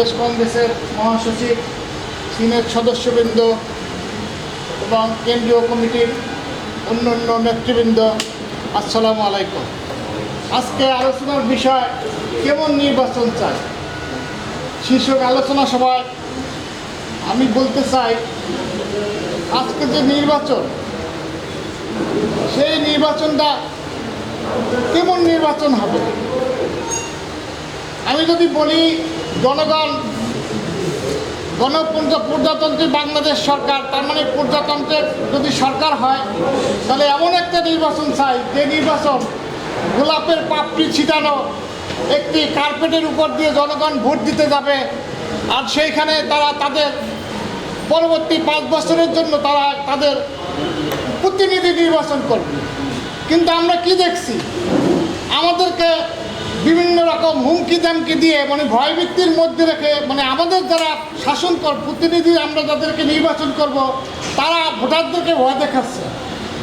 প্রদেশ কংগ্রেসের মহাসচিব, সিনেট সদস্যবৃন্দ এবং কেন্দ্রীয় কমিটির অন্যান্য নেতৃবৃন্দ, আসসালামু আলাইকুম। আজকে আলোচনার বিষয় কেমন নির্বাচন চাই? শীর্ষক আলোচনা সভায় আমি বলতে চাই, আজকে যে নির্বাচন, সেই নির্বাচনটা কেমন নির্বাচন হবে? আমি যদি বলি জনগণ, গণপ্রজা, প্রজাতন্ত্রী বাংলাদেশ সরকার, তার মানে প্রজাতন্ত্রের যদি সরকার হয়, তাহলে এমন একটা নির্বাচন চাই, যে নির্বাচন গোলাপের পাপড়ি ছিটানো, একটি কার্পেটের উপর দিয়ে জনগণ ভোট দিতে যাবে, আর সেইখানে তারা তাদের পরবর্তী পাঁচ বছরের জন্য তারা তাদের প্রতিনিধি নির্বাচন করবে। কিন্তু আমরা কি দেখছি? আমাদেরকে বিভিন্ন রকম হুমকি দামকি দিয়ে মানে ভয়ভীতির মধ্যে রেখে মানে আমাদের যারা শাসন কর প্রতিনিধি আমরা যাদেরকে নির্বাচন করব তারা ভোটারদেরকে ভয় দেখাচ্ছে।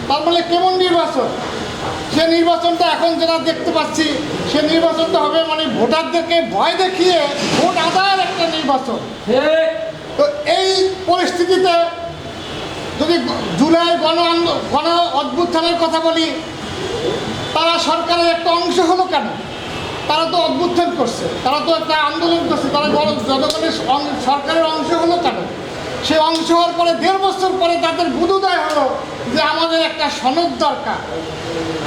তার মানে কেমন নির্বাচন? সে নির্বাচনটা এখন যেটা দেখতে পাচ্ছি সে নির্বাচনটা হবে মানে ভোটারদেরকে ভয় দেখিয়ে ভোট আদায়ের একটা নির্বাচন। তো এই পরিস্থিতিতে যদি জুলাই গণ গণ অভ্যুত্থানের কথা বলি তারা সরকারের একটা কেন তারা তো অভ্যুত্থান করছে, তারা তো একটা আন্দোলন করছে, তারা গণ- জনগণের সরকারের অংশ হলো কেন সে অংশ হওয়ার পরে দেড় বছর পরে তাদের বুধোদয় হলো যে আমাদের একটা সনদ দরকার।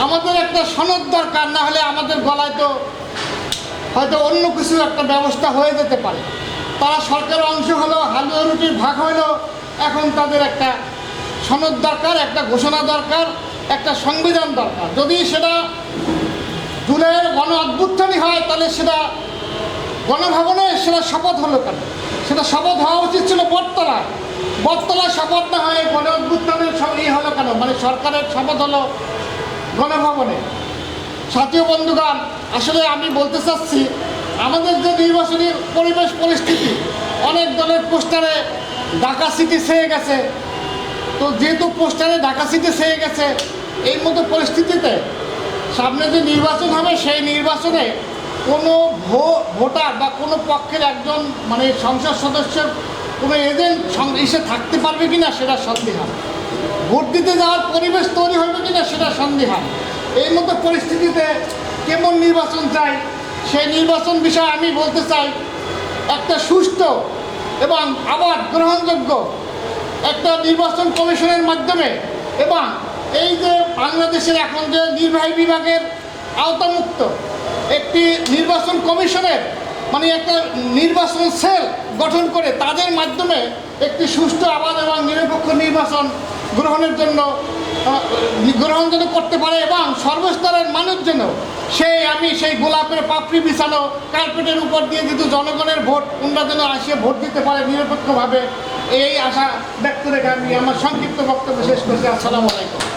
আমাদের একটা সনদ দরকার, না হলে আমাদের গলায় তো হয়তো অন্য কিছু একটা ব্যবস্থা হয়ে যেতে পারে। তারা সরকারের অংশ হলো, হালুয়া রুটির ভাগ হলো, এখন তাদের একটা সনদ দরকার, একটা ঘোষণা দরকার, একটা সংবিধান দরকার। যদি সেটা জুলাইয়ের গণ অভ্যুত্থানই হয়, তাহলে সেটা গণভবনে সেটা শপথ হলো কেন? সেটা শপথ হওয়া উচিত ছিল বটতলায়। বটতলায় শপথ না হয় গণ সব ই হলো কেন? মানে সরকারের শপথ হলো গণভবনে। সাথীয় বন্ধুগণ, আসলে আমি বলতে চাচ্ছি, আমাদের যে নির্বাচনী পরিবেশ পরিস্থিতি, অনেক দলের পোস্টারে ঢাকা সিটি সেয়ে গেছে। তো যেহেতু পোস্টারে ঢাকা সিটি সেয়ে গেছে, এই মতো পরিস্থিতিতে সামনে যে নির্বাচন হবে, সেই নির্বাচনে কোনো ভোটার বা কোনো পক্ষের একজন মানে সংসদ সদস্যের কোনো এজেন্ট এসে থাকতে পারবে কি না সেটা সন্দেহান ভোট দিতে যাওয়ার পরিবেশ তৈরি হবে কি না সেটা সন্দেহান এই মতো পরিস্থিতিতে কেমন নির্বাচন চাই? সেই নির্বাচন বিষয়ে আমি বলতে চাই, একটা সুষ্ঠু এবং আবার গ্রহণযোগ্য একটা নির্বাচন কমিশনের মাধ্যমে এবং এই যে বাংলাদেশের এখন যে নির্বাহী বিভাগের আওতামুক্ত একটি নির্বাচন কমিশনের মানে একটা নির্বাচন সেল গঠন করে তাদের মাধ্যমে একটি সুষ্ঠু, আবাদ এবং নিরপেক্ষ নির্বাচন গ্রহণের জন্য গ্রহণ যেন করতে পারে এবং সর্বস্তরের মানুষ যেন সেই আমি সেই গোলাপের পাপড়ি বিছানো কার্পেটের উপর দিয়ে কিন্তু জনগণের ভোট ওনারা যেন আসে, ভোট দিতে পারে নিরপেক্ষভাবে, এই আশা ব্যক্ত রেখে আমি আমার সংক্ষিপ্ত বক্তব্য শেষ করছি। আসসালামু আলাইকুম।